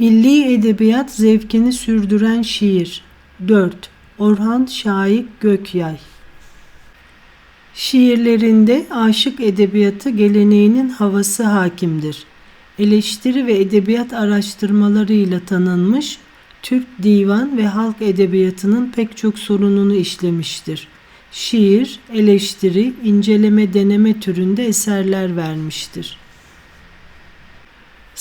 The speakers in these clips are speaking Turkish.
Milli edebiyat zevkini sürdüren şiir. 4. Orhan Şahik Gökyay Şiirlerinde aşık edebiyatı geleneğinin havası hakimdir. Eleştiri ve edebiyat araştırmalarıyla tanınmış, Türk divan ve halk edebiyatının pek çok sorununu işlemiştir. Şiir, eleştiri, inceleme deneme türünde eserler vermiştir.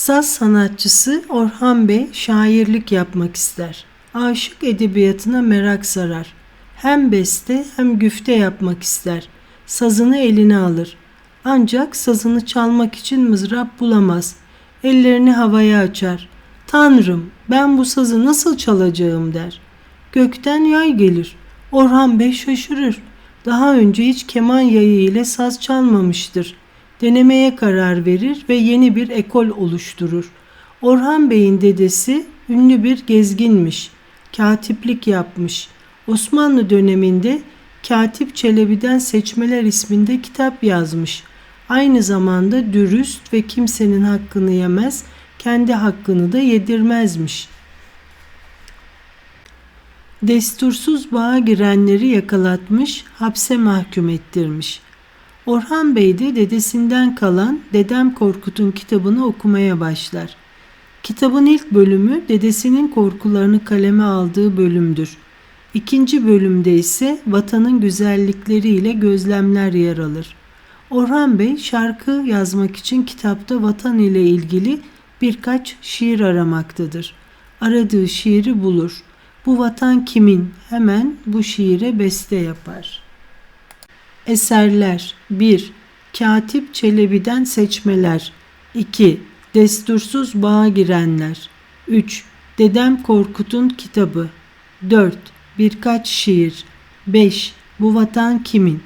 Saz sanatçısı Orhan Bey şairlik yapmak ister. Aşık edebiyatına merak sarar. Hem beste hem güfte yapmak ister. Sazını eline alır. Ancak sazını çalmak için mızrap bulamaz. Ellerini havaya açar. Tanrım ben bu sazı nasıl çalacağım der. Gökten yay gelir. Orhan Bey şaşırır. Daha önce hiç keman yayı ile saz çalmamıştır. Denemeye karar verir ve yeni bir ekol oluşturur. Orhan Bey'in dedesi ünlü bir gezginmiş. Katiplik yapmış. Osmanlı döneminde Katip Çelebi'den Seçmeler isminde kitap yazmış. Aynı zamanda dürüst ve kimsenin hakkını yemez, kendi hakkını da yedirmezmiş. Destursuz bağa girenleri yakalatmış, hapse mahkum ettirmiş. Orhan Bey de dedesinden kalan Dedem Korkut'un kitabını okumaya başlar. Kitabın ilk bölümü dedesinin korkularını kaleme aldığı bölümdür. İkinci bölümde ise vatanın güzellikleriyle gözlemler yer alır. Orhan Bey şarkı yazmak için kitapta vatan ile ilgili birkaç şiir aramaktadır. Aradığı şiiri bulur. Bu vatan kimin? Hemen bu şiire beste yapar. Eserler 1. Katip Çelebi'den seçmeler 2. Destursuz bağa girenler 3. Dedem Korkut'un kitabı 4. Birkaç şiir 5. Bu vatan kimin?